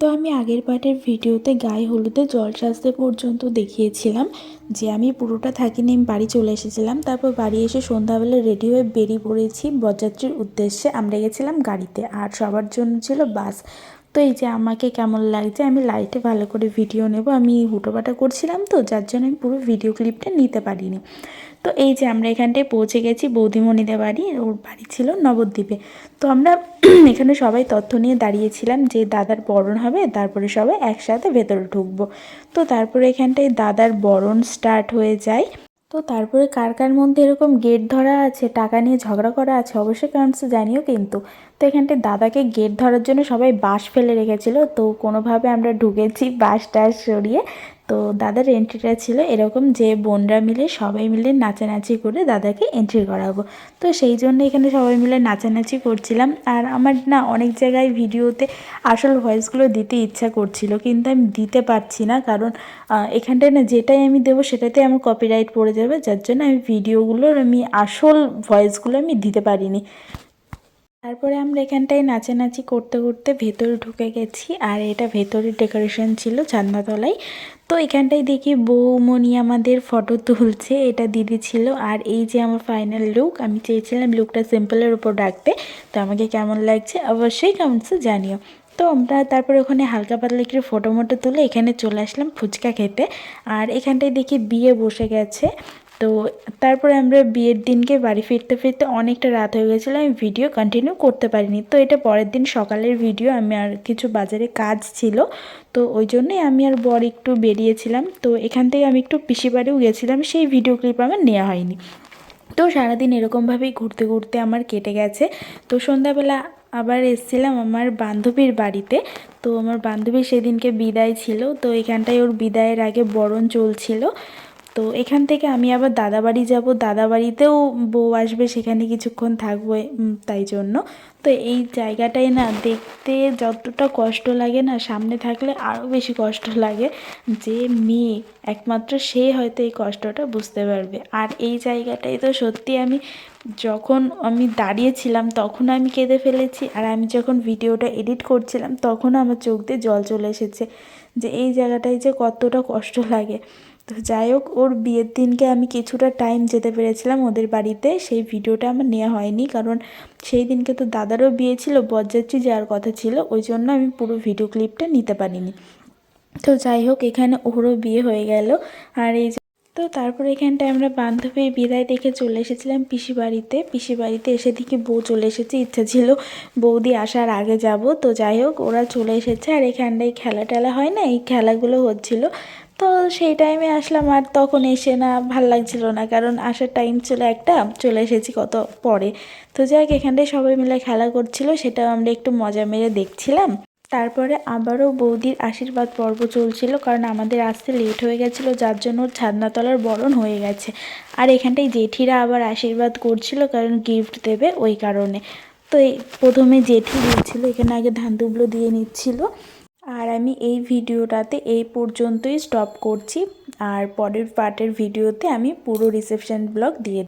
তো আমি আগের পার্টের ভিডিওতে গায়ে হলুদে জল সাজতে পর্যন্ত দেখিয়েছিলাম যে আমি পুরোটা থাকিনি আমি বাড়ি চলে এসেছিলাম। তারপর বাড়ি এসে সন্ধ্যাবেলা রেডি হয়ে বেরিয়ে পড়েছি। বরযাত্রীর উদ্দেশ্যে আমরা গেছিলাম গাড়িতে। আর সবার জন্য ছিল বাস তো এই যে আমাকে কেমন লাগছে, আমি লাইটে ভালো করে ভিডিও নেব। আমি হুটোপাটা করছিলাম তো, যার জন্য আমি পুরো ভিডিও ক্লিপটা নিতে পারিনি। তো এই যে আমরা এখানটায় পৌঁছে গেছি বৌদিমণিদের বাড়ি, ওর বাড়ি ছিল নবদ্বীপে। তো আমরা এখানে সবাই তথ্য নিয়ে দাঁড়িয়েছিলাম যে দাদার বরণ হবে, তারপরে সবাই একসাথে ভেতরে ঢুকবো। তো তারপরে এখানটায় দাদার বরণ স্টার্ট হয়ে যায়। তো তারপরে কার কার মধ্যে এরকম গেট ধরা আছে, টাকা নিয়ে ঝগড়া করা আছে, অবশ্যই কারণস জানিও কিন্তু। তো এখানটায় দাদাকে গেট ধরার জন্য সবাই বাঁশ ফেলে রেখেছিল, তো কোনোভাবে আমরা ঢুকেছি বাঁশ টাস সরিয়ে। তো দাদার এন্ট্রিটা ছিল এরকম যে বোনরা মিলে, সবাই মিলে নাচানাচি করে দাদাকে এন্ট্রি করাবো। তো সেই জন্য এখানে সবাই মিলে নাচানাচি করছিলাম। আর আমার না অনেক জায়গায় ভিডিওতে আসল ভয়েসগুলো দিতে ইচ্ছা করছিল, কিন্তু আমি দিতে পারছি না। কারণ এখানটায় না যেটাই আমি দেবো সেটাতে আমার কপিরাইট পড়ে যাবে। যার জন্য আমি ভিডিওগুলোর, আমি আসল ভয়েসগুলো আমি দিতে পারিনি। তারপরে আমরা এখানটায় নাচানাচি করতে করতে ভেতরে ঢুকে গেছি আর এটা ভেতরের ডেকোরেশন ছিল চান্দাতলায় তো এখানটায় দেখি বৌমণি আমাদের ফটো তুলছে, এটা দিদি ছিল। আর এই যে আমার ফাইনাল লুক আমি চেয়েছিলাম লুকটা সিম্পলের উপর রাখতে। তো আমাকে কেমন লাগছে অবশ্যই কমেন্টসে জানিও। তো আমরা তারপরে ওখানে হালকা পাতলা একটু ফটো মটো তুলে এখানে চলে আসলাম ফুচকা খেতে। আর এখানটায় দেখি বিয়ে বসে গেছে। তো তারপরে আমরা বিয়ের দিনকে বাড়ি ফিরতে ফিরতে অনেকটা রাত হয়ে গেছিল, আমি ভিডিও কন্টিনিউ করতে পারিনি। তো এটা পরের দিন সকালের ভিডিও আমি আর কিছু বাজারে কাজ ছিল, তো ওই জন্যই আমি আর বর একটু বেরিয়েছিলাম। তো এখান থেকে আমি একটু পিসি বাড়িও গেছিলাম, সেই ভিডিও ক্লিপ আমার নেওয়া হয়নি। তো সারাদিন এরকমভাবেই ঘুরতে ঘুরতে আমার কেটে গেছে। তো সন্ধ্যাবেলা আবার এসেছিলাম আমার বান্ধবীর বাড়িতে। তো আমার বান্ধবী সেদিনকে বিদায় ছিল, তো এখানটায় ওর বিদায়ের আগে বরণ চলছিল। তো এখান থেকে আমি আবার দাদাবাড়ি যাব। দাদাবাড়িতেও বউ আসবে, সেখানে কিছুক্ষণ থাকব তাই জন্য। তো এই জায়গাটাই না দেখতে যতটা কষ্ট লাগে না, সামনে থাকলে আরও বেশি কষ্ট লাগে যে মেয়ে, একমাত্র সে হয়তো এই কষ্টটা বুঝতে পারবে। আর এই জায়গাটাই তো সত্যি আমি যখন আমি দাঁড়িয়েছিলাম, তখন আমি কেঁদে ফেলেছি। আর আমি যখন ভিডিওটা এডিট করছিলাম, তখনও আমার চোখ দিয়ে জল চলে এসেছে যে এই জায়গাটায় যে কতটা কষ্ট লাগে। তো যাই হোক ওর বিয়ের দিনকে আমি কিছুটা টাইম যেতে পেরেছিলাম ওদের বাড়িতে। সেই ভিডিওটা আমার নেওয়া হয়নি কারণ সেই দিনকে তো দাদারও বিয়ে ছিল, বরযাত্রী যাওয়ার কথা ছিল, ওই জন্য আমি পুরো ভিডিও ক্লিপটা নিতে পারিনি। তো যাই হোক এখানে ওরও বিয়ে হয়ে গেল। আর এই তো তারপর এখানটায় আমরা বান্ধবীর বিদায় দেখে চলে এসেছিলাম পিসি বাড়িতে। পিসি বাড়িতে এসে দেখি বউ চলে এসেছে, ইচ্ছা ছিল বৌদি আসার আগে যাব। তো যাই হোক ওরা চলে এসেছে আর এখানটায় খেলা টেলা হয় না? এই খেলাগুলো হচ্ছিল। তো সেই টাইমে আসলাম আর তখন এসে না ভালো লাগছিল না, কারণ আসার টাইম ছিল একটা, চলে এসেছি কত পরে। তো যাই হোক এখানটায় সবাই মিলে খেলা করছিল, সেটাও আমরা একটু মজা মেরে দেখছিলাম। তারপরে আবারও বৌদির আশীর্বাদ পর্ব চলছিল, কারণ আমাদের আসতে লেট হয়ে গেছিল, যার জন্য ছাদনাতলার বরণ হয়ে গেছে। আর এখানটায় জেঠিরা আবার আশীর্বাদ করছিল, কারণ গিফট দেবে ওই কারণে। তো এই প্রথমে জেঠি দিচ্ছিল এখানে আগে ধান দুবলো দিয়ে নিচ্ছিল। আর আমি এই ভিডিওটাতে এই পর্যন্তই স্টপ করছি। আর পরের পার্টের ভিডিওতে আমি পুরো রিসেপশন ব্লগ দিয়ে